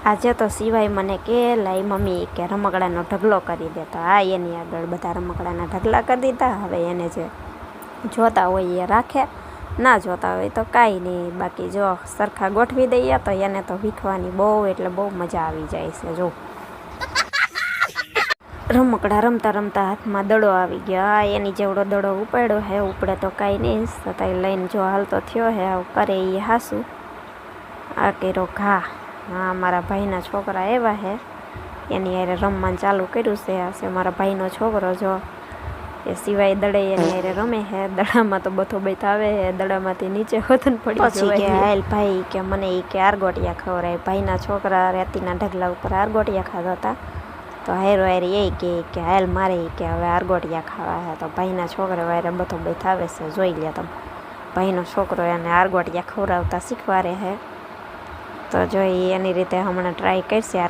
આજે તો સિવાય મને કે લાઈ મમ્મી કે રમકડાનો ઢગલો કરી દે તો આ એની આગળ બધા રમકડાના ઢગલા કરી દીધા. હવે એને જે જોતા હોય એ રાખે, ના જોતા હોય તો કાંઈ નહીં. બાકી જો સરખા ગોઠવી દઈએ તો એને તો વીખવાની બહુ એટલે બહુ મજા આવી જાય છે, જો. રમકડા રમતા રમતા હાથમાં દડો આવી ગયો. આ એની જેવડો દડો ઉપાડ્યો હે, ઉપડે તો કાંઈ નહીં. છતાંય લઈને જો હાલતો થયો હે, આવું કરે એ હાસું. આ કર્યો ઘા. હા મારા ભાઈના છોકરા એવા હે. એની હારે રમવાનું ચાલુ કર્યું છે. આ છે મારા ભાઈનો છોકરો જો. એ સિવાય દડે એની હારે રમે હે. દડામાં તો બધો બેત આવે હે. દડામાંથી નીચે હોતન પડી પછી કે હાલ ભાઈ કે મને એ કે આરગોટિયા ખવરાય ભાઈના છોકરા રેતીના ઢગલા ઉપર આરગોટિયા ખાતા હતા. તો હેરો હેર એ કે કે હાલ મારે એ કે હવે આરગોટિયા ખાવા હે. તો ભાઈના છોકરા વારે બધો બેઠાવે આવે છે. જોઈ લે તમે. ભાઈનો છોકરો એને આરગોટિયા ખવડાવતા શીખવાડે હે. તો જો એની રીતે હમણાં ટ્રાય કરશે.